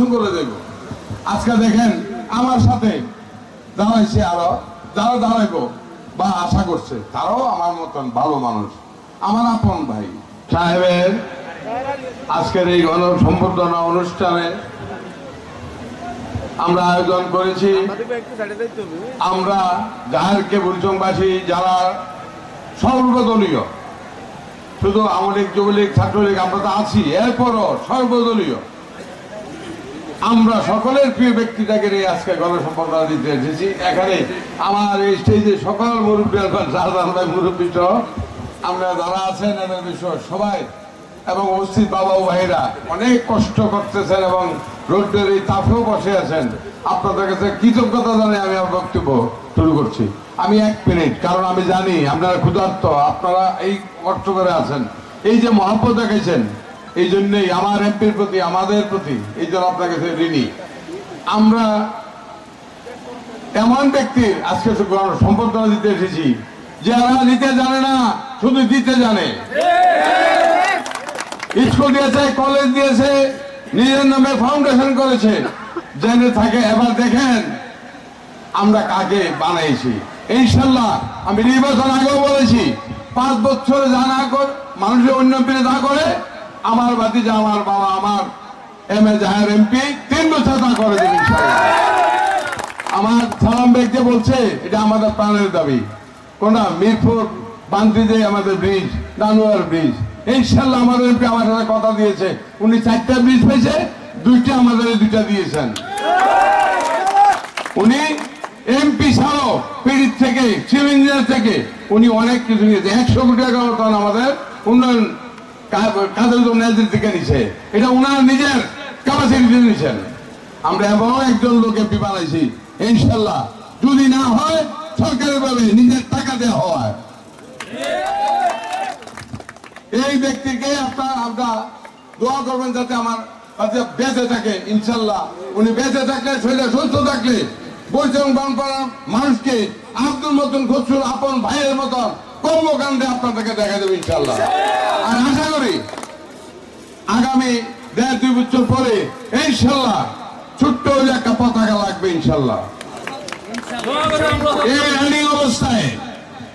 বিশৃঙ্খলা দেব। আজকে দেখেন আমার সাথে দাঁড়াইছে আরও, যারা দাঁড়াইবো বা আশা করছে, তারাও আমার মতন ভালো মানুষ। আমার আপন ভাই। সাহেবের আজকের এই গণ সম্বর্ধনা অনুষ্ঠানে আমরা আয়োজন করেছি। আমরা জাহারকে বুলচংবাসী যারা সর্বদলীয়, শুধু আওয়ামী লীগ, যুবলীগ, ছাত্রলীগ আমরা তো আছি, এরপরও সর্বদলীয়। আমরা সকলের প্রিয় ব্যক্তিটাকে নিয়ে আজকে গণসম্পর্কতা দিতে এসেছি। এখানে আমার এই স্টেজে সকল মুরব্বী সাধারণ ভাই মুরব্বী সহ আমরা যারা আছেন, এদের বিষয় সবাই এবং উপস্থিত বাবা ও ভাইরা অনেক কষ্ট করতেছেন এবং রোডের এই তাপেও বসে আছেন। আপনাদের কাছে কৃতজ্ঞতা জানিয়ে আমি আমার বক্তব্য শুরু করছি। আমি এক মিনিট, কারণ আমি জানি আপনারা ক্ষুধার্ত, আপনারা এই কষ্ট করে আছেন। এই যে মহাব্বত দেখেছেন এই জন্যই আমার এমপির প্রতি, আমাদের প্রতি এই জন্য আপনার কাছে ঋণী। আমরা এমন ব্যক্তির, আজকে সম্বর্ধনা দিতে এসেছি, যারা নিতে জানে না, শুধু দিতে জানে। স্কুল দিয়েছে, কলেজ দিয়েছে, নিজের নামে ফাউন্ডেশন করেছে। জেনে থাকে, এবার দেখেন আমরা কাকে বানাইছি। ইনশাল্লাহ আমি নির্বাচন আগেও বলেছি, পাঁচ বছরে যা না কর, মানুষের উন্নয়নে যা করে আমার বাতিজা আমার বাবা, আমার এম এ জাহের এমপি, তিন বছর তা করে দেবে আমার সালাম ব্যক্তি বলছে, এটা আমাদের প্রাণের দাবি। কোনটা? মিরপুর বান্তিতে আমাদের ব্রিজ, দানুয়ার ব্রিজ। ইনশাল্লাহ আমাদের এমপি আমার সাথে কথা দিয়েছে। উনি চারটা ব্রিজ পেয়েছে, দুইটা আমাদের দুইটা দিয়েছেন। উনি এমপি ছাড়াও পীড়িত থেকে চিফ ইঞ্জিনিয়ার থেকে, উনি অনেক কিছু নিয়েছে। একশো কোটি টাকা আমাদের উন্নয়ন কাজের নিছে। এটা নিজের ক্যাপাসিটি নিয়েছেন আমরা একজন লোক ইনশাল্লাহ। যদি না হয় সরকারি ভাবে নিজের টাকা দেওয়া হয়। এই ব্যক্তিকে আপনার, আমরা দোয়া করবেন যাতে আমার বেঁচে থাকে ইনশাল্লাহ। উনি বেঁচে থাকলে, শরীরে সুস্থ থাকলে বৈষম্য বানপাড়ার মানুষকে আব্দুল মতন খসরুর আপন ভাইয়ের মতন কর্মকাণ্ডে আপনাদেরকে দেখা দেবে ইনশাল্লাহ আর আশা করি আগামী দেড় দুই বছর পরে ইনশাল্লাহ ছোট্ট একটা পতাকা লাগবে ইনশাল্লাহ এই রানিং অবস্থায়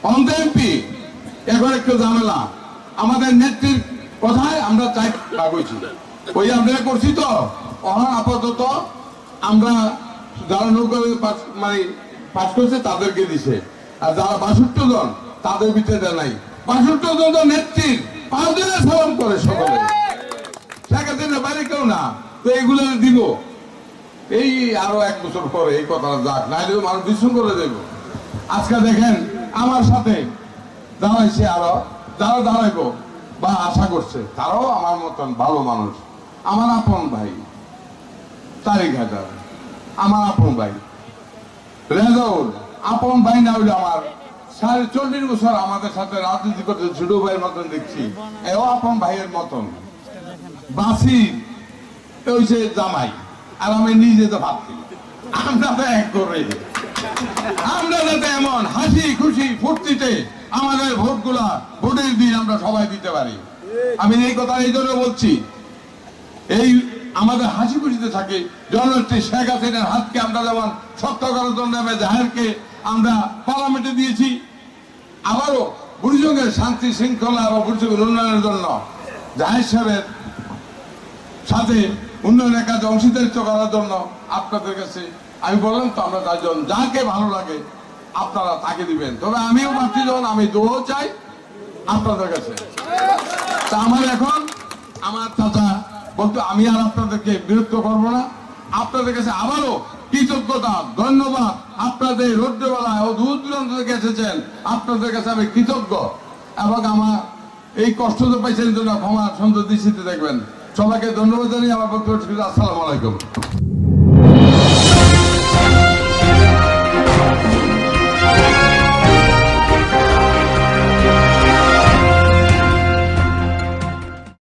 অন্ত এমপি এখন একটু ঝামেলা। আমাদের নেত্রীর কথায় আমরা চাই কাগজি ওই আমরা করছি তো আপাতত আমরা যারা নৌকা মানে পাস করছে, তাদেরকে দিছে। আর যারা বাষট্টি জন তাদের ভিতরে নাই। বাষট্টি জন তো নেত্রীর, পাঁচ দিনে সালাম করে সকলে। বাইরে কেউ না। তো এইগুলো দিব। এই আরও এক বছর পরে এই কথাটা যাক নাইলে মানুষ বিশৃঙ্খলা দেব আজকে দেখেন, আমার সাথে দাঁড়াইছে আরও, যারা দাঁড়াইবো, বা আশা করছে, তারাও আমার মতন ভালো মানুষ। আমার আপন ভাই, তারিক হাজার আমার আপন ভাই। রেজাউল, আপন ভাই না হইলে আমার সাড়ে চল্লিশ বছর আমাদের সাথে রাজনীতি করতে ছোট ভাইয়ের মতন দেখছি। এও আপন ভাইয়ের মতন। বাসি যে জামাই, আর আমি নিজে তো ভাবছি। আমরা তো এক করে। আমরা যাতে এমন হাসি খুশি ফুর্তিতে আমাদের ভোটগুলা, ভোটের দিন আমরা সবাই দিতে পারি। আমি এই কথা এই জন্য বলছি। এই আমাদের হাসি খুশিতে থাকে। জননেত্রী শেখ হাসিনার হাতকে আমরা যেমন শক্ত করার জাহেরকে আমরা পার্লামেন্টে দিয়েছি, আবারও বুড়িজঙ্গের শান্তি শৃঙ্খলা এবং বুড়িজঙ্গের উন্নয়নের জন্য জাহের সাহেবের সাথে উন্নয়নের কাজে অংশীদারিত্ব করার জন্য আপনাদের কাছে আমি বললাম তো, আমরা চারজন যাকে ভালো লাগে আপনারা তাকে দিবেন। তবে আমিও প্রার্থী যখন আমি দোয়াও চাই আপনাদের কাছে। তা আমার এখন, আমার চাচা বলতো আমি আর আপনাদেরকে বিরক্ত করব না। আপনাদের কাছে আবারও কৃতজ্ঞতা, ধন্যবাদ। আপনাদের রোদ্রবেলায় ও দূর দূরান্ত থেকে এসেছেন, আপনাদের কাছে আমি কৃতজ্ঞ। এবং আমার এই কষ্ট তো পাইছেন জন্য ক্ষমা সুন্দর দৃষ্টিতে দেখবেন। সবাইকে ধন্যবাদ জানিয়ে আমার বক্তব্য আসসালামু আলাইকুম।